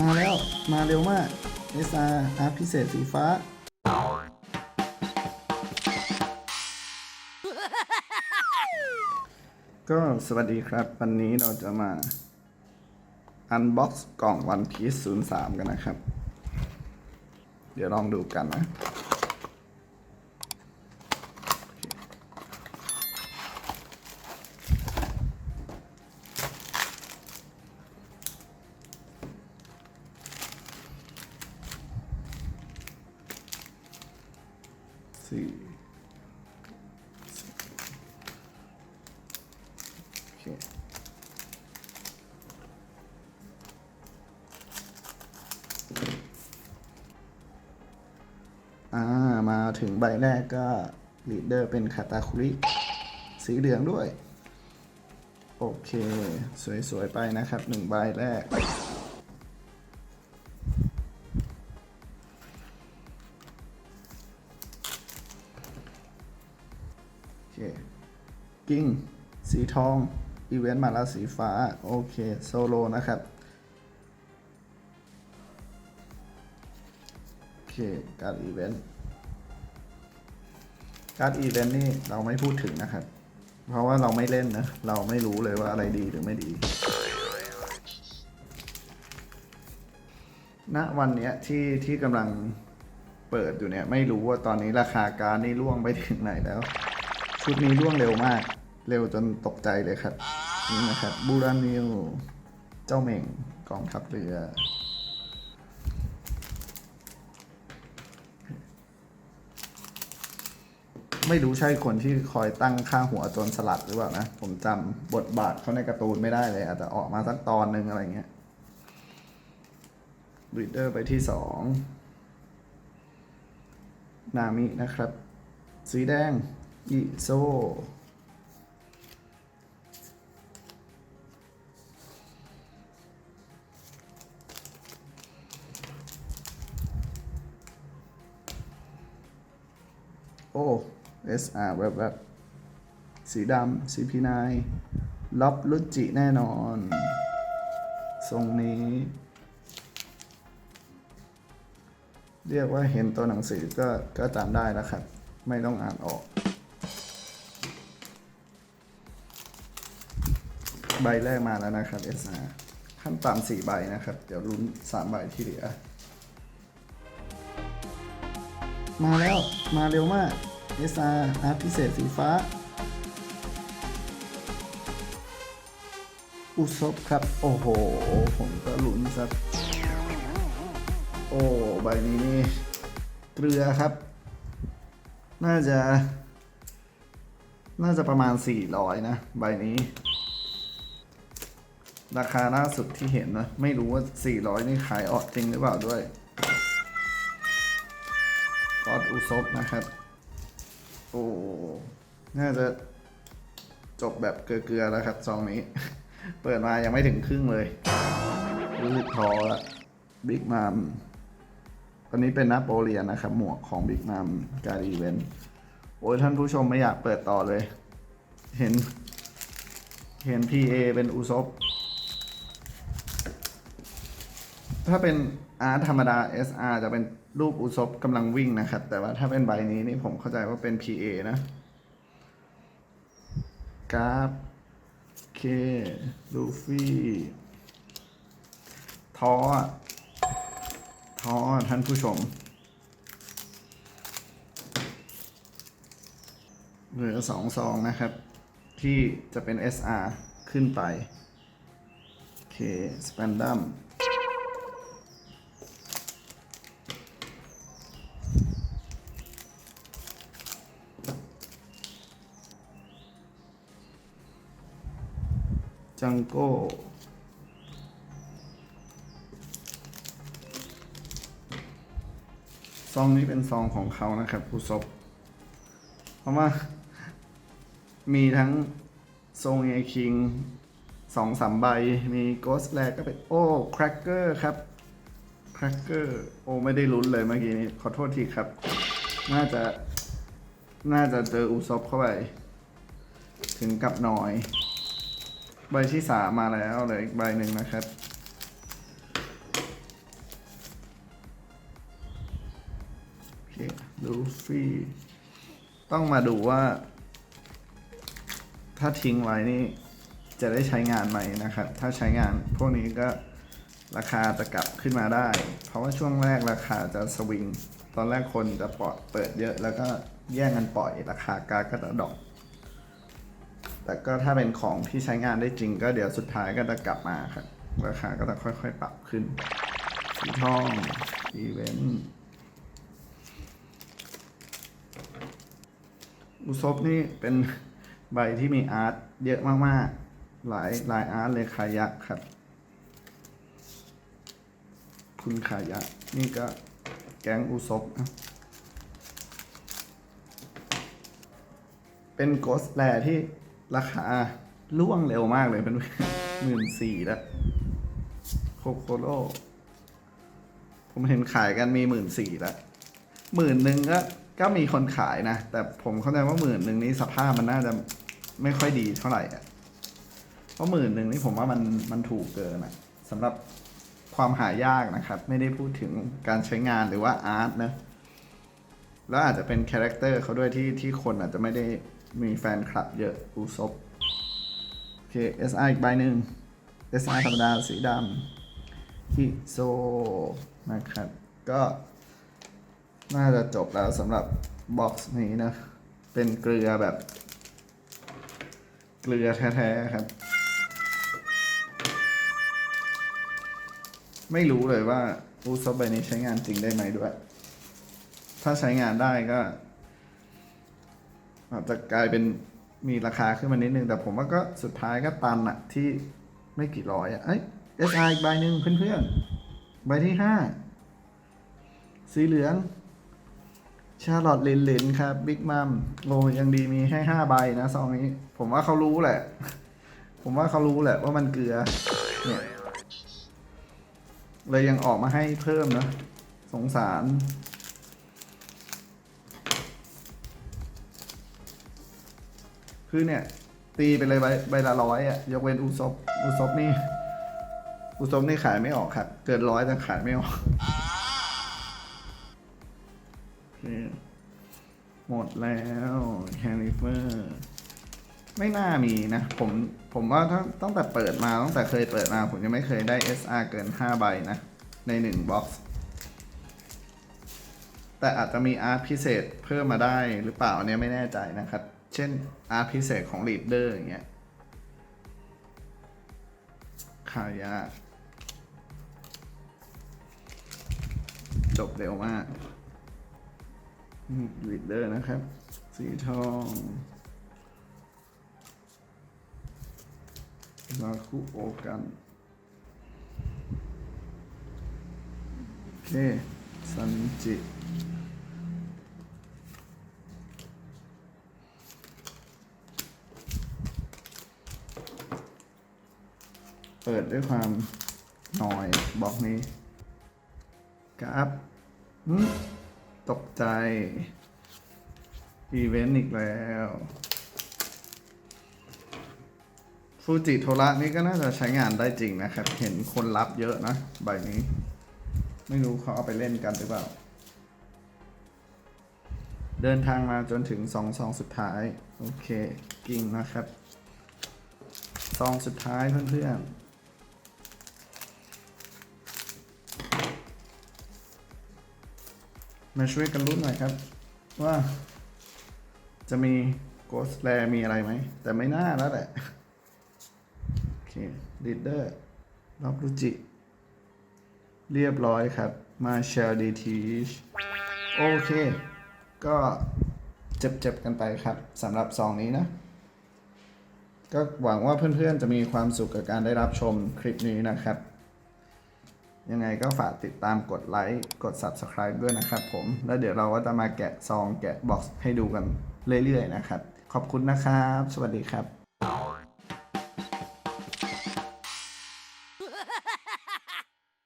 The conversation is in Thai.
มาแล้ว มาเร็วมาก SR อาร์พิเศษสีฟ้า ก็สวัสดีครับ วันนี้เราจะมา อันบ็อกซ์กล่อง One Piece 03 กันนะครับ เดี๋ยวลองดูกันนะ ถึงใบแรกก็ลีดเดอร์เป็นคาตาคุริสีเหลืองด้วย โอเค สวย ๆ ไปนะครับหนึ่งใบแรก โอเค กิ้ง สีทอง อีเวนต์มาแล้วสีฟ้า โอเค โซโลนะครับโอเคการอีเวนต์ การอีเวนต์นี่เราไม่พูดถึงนะครับ เพราะว่าเราไม่เล่นนะ เราไม่รู้เลยว่าอะไรดีหรือไม่ดีณวันนี้ที่ที่กำลังเปิดอยู่เนี่ย ไม่รู้ว่าตอนนี้ราคาการนี่ร่วงไปถึงไหนแล้ว ชุดนี้ร่วงเร็วมาก เร็วจนตกใจเลยครับ นี่นะครับบูรานิว เจ้าเหม่งกองทัพเรือ ไม่รู้ใช่คนที่คอยตั้งค่าหัวโจนสลัดหรือเปล่านะ ผมจำบทบาทเขาในการ์ตูนไม่ได้เลย อาจจะออกมาสักตอนหนึ่งอะไรเงี้ยบ e ดเดอร์ไปที่สองนามินะครับ สีแดงอิโซ SR แบบแบบสีดำ CP9 ล็อบลุจิแน่นอน ทรงนี้ เรียกว่าเห็นตัวหนังสือก็ก็จำได้แล้วครับ ไม่ต้องอ่านออก ใบแรกมาแล้วนะครับ SR ขั้นต่ำสี่ใบนะครับ เดี๋ยวลุ้นสามใบที่เหลือ มาแล้วมาเร็วมาก SR อาร์ตพิเศษสีฟ้า อุซบครับ โอ้โห ผมก็ลุ้นสักโอ้ใบนี้นี่เกลือครับ น่าจะ น่าจะประมาณ 400 นะ ใบนี้ ราคาล่าสุดที่เห็นนะ ไม่รู้ว่า 400 นี่ขายออกจริงหรือเปล่าด้วยกอดอุซบนะครับ โอ้น่าจะจบแบบเกลือๆแล้วครับซองนี้ เปิดมายังไม่ถึงครึ่งเลย รู้สึกท้อละบิ๊กมัมอันนี้เป็นนโปเลียนนะครับ หมวกของบิ๊กมัมการอีเวนต์โอ้ยท่านผู้ชมไม่อยากเปิดต่อเลย เห็น เห็น PA เป็นอุซบ ถ้าเป็นอาร์ตธรรมดา SR จะเป็นรูปอุซบกำลังวิ่งนะครับ แต่ว่าถ้าเป็นใบนี้นี่ผมเข้าใจว่าเป็น PA นะกราฟเคลูฟี่ทออะทอท่านผู้ชมเหลือสองซองนะครับ ที่จะเป็น SR ขึ้นไป โอเค สแปนดัม จังโก้ซองนี้เป็นซองของเขานะครับผู้ศพเพราะว่ามีทั้งทรงเอคิงสองสามใบ มีโกสแลกก็เป็น โอ้ แครกเกอร์ครับ แครกเกอร์ โอ้ ไม่ได้ลุ้นเลยเมื่อกี้นี้ ขอโทษทีครับ น่าจะ น่าจะเจออุซบเข้าไป ถึงกับหน่อย ใบที่สามมาแล้วเลยอีกใบหนึ่งนะครับ โอเคลูฟี่ ต้องมาดูว่า ถ้าทิ้งไว้นี่ จะได้ใช้งานไหมนะครับ ถ้าใช้งานพวกนี้ก็ราคาจะกลับขึ้นมาได้ เพราะว่าช่วงแรกราคาจะสวิง ตอนแรกคนจะปอดเปิดเยอะ แล้วก็แย่งกันปล่อยราคาการก็จะดอก แต่ก็ถ้าเป็นของที่ใช้งานได้จริง ก็เดี๋ยวสุดท้ายก็จะกลับมาครับ ราคาก็จะค่อยๆ ปรับขึ้น สีทองอีเวนต์อุซบนี่เป็นใบที่มีอาร์ตเยอะมากๆ หลายหลายอาร์ตเลยคายักครับ คุณคายักนี่ก็แก๊งอุซบนะเป็นโกสแลที่ ราคาล่วงเร็วมากเลยเป็นหมื่นสี่แล้วโคโคโลผมเห็นขายกันมีหมื่นสี่แล้วหมื่นหนึ่งก็ก็มีคนขายนะ แต่ผมเข้าใจว่าหมื่นหนึ่งนี้สภาพมันน่าจะไม่ค่อยดีเท่าไหร่อะเพราะหมื่นหนึ่งนี่ผมว่ามันมันถูกเกินอะสำหรับความหายากนะครับ ไม่ได้พูดถึงการใช้งานหรือว่าอาร์ตนะ แล้วอาจจะเป็นคาแรคเตอร์เขาด้วยที่ที่คนอาจจะไม่ได้ มีแฟนคลับเยอะอูซบโอเค SR อีกใบหนึ่ง SR ธรรมดาสีดำฮิโซนะครับ ก็น่าจะจบแล้วสำหรับบ็อกซ์นี้นะ เป็นเกลือแบบ เกลือแท้ๆครับ ไม่รู้เลยว่าอูซบใบนี้ใช้งานจริงได้ไหมด้วย ถ้าใช้งานได้ก็ อาจจะกลายเป็นมีราคาขึ้นมานิดนึง แต่ผมว่าก็สุดท้ายก็ตันอะที่ไม่กี่ร้อยอะเอ้ย SR อีกใบหนึ่งเพื่อนๆ ใบที่ห้าสีเหลือง ชาลอตลินลินครับบิ๊กมัมโลยังดีมีให้ห้าใบนะซองนี้ ผมว่าเขารู้แหละ ผมว่าเขารู้แหละว่ามันเกลือเนี่ยเลยยังออกมาให้เพิ่มนะ สงสาร คือเนี่ย ตีไปเลยใบใบละร้อยอะ ยกเว้นอุซบอุซบนี่อุซบนี่ขายไม่ออกครับ เกินร้อยแต่ขายไม่ออกหมดแล้วแฮร์ริเฟอร์ไม่น่ามีนะ ผมผมว่าตั้งตั้งแต่เปิดมาตั้งแต่เคยเปิดมา ผมยังไม่เคยได้ SR เกิน 5 ใบนะ ใน1บ็อกซ์แต่อาจจะมีอาร์ตพิเศษเพิ่มมาได้หรือเปล่าเนี้ยไม่แน่ใจนะครับ เช่นอาร์พิเศษของลีดเดอร์อย่างเงี้ยขายยากจบเร็วมากลีดเดอร์นะครับ สีทองลาคุโอกันโอเคซันจิ เปิดด้วยความหน่อยบล็อกนี้กราฟตกใจ อีเวนต์อีกแล้วฟูจิโทระนี่ก็น่าจะใช้งานได้จริงนะครับ เห็นคนรับเยอะนะ ใบนี้ ไม่รู้เขาเอาไปเล่นกันหรือเปล่า เดินทางมาจนถึงสองซองสุดท้าย โอเค กิ่งนะครับซองสุดท้ายเพื่อนๆ มาช่วยกันลุ้นหน่อยครับ ว่า จะมีโกสแลมีอะไรไหม แต่ไม่น่าแล้วแหละ โอเคลีดเดอร์รับรุจิ เรียบร้อยครับ มาเชลดีทีชโอเค ก็เจ็บๆกันไปครับสำหรับซองนี้นะ ก็หวังว่าเพื่อนๆจะมีความสุขกับการได้รับชมคลิปนี้นะครับ ยังไงก็ฝากติดตามกดไลค์กด Subscribe ด้วยนะครับผม แล้วเดี๋ยวเราก็จะมาแกะซองแกะบ็อกซ์ให้ดูกันเรื่อยๆนะครับ ขอบคุณนะครับ สวัสดีครับ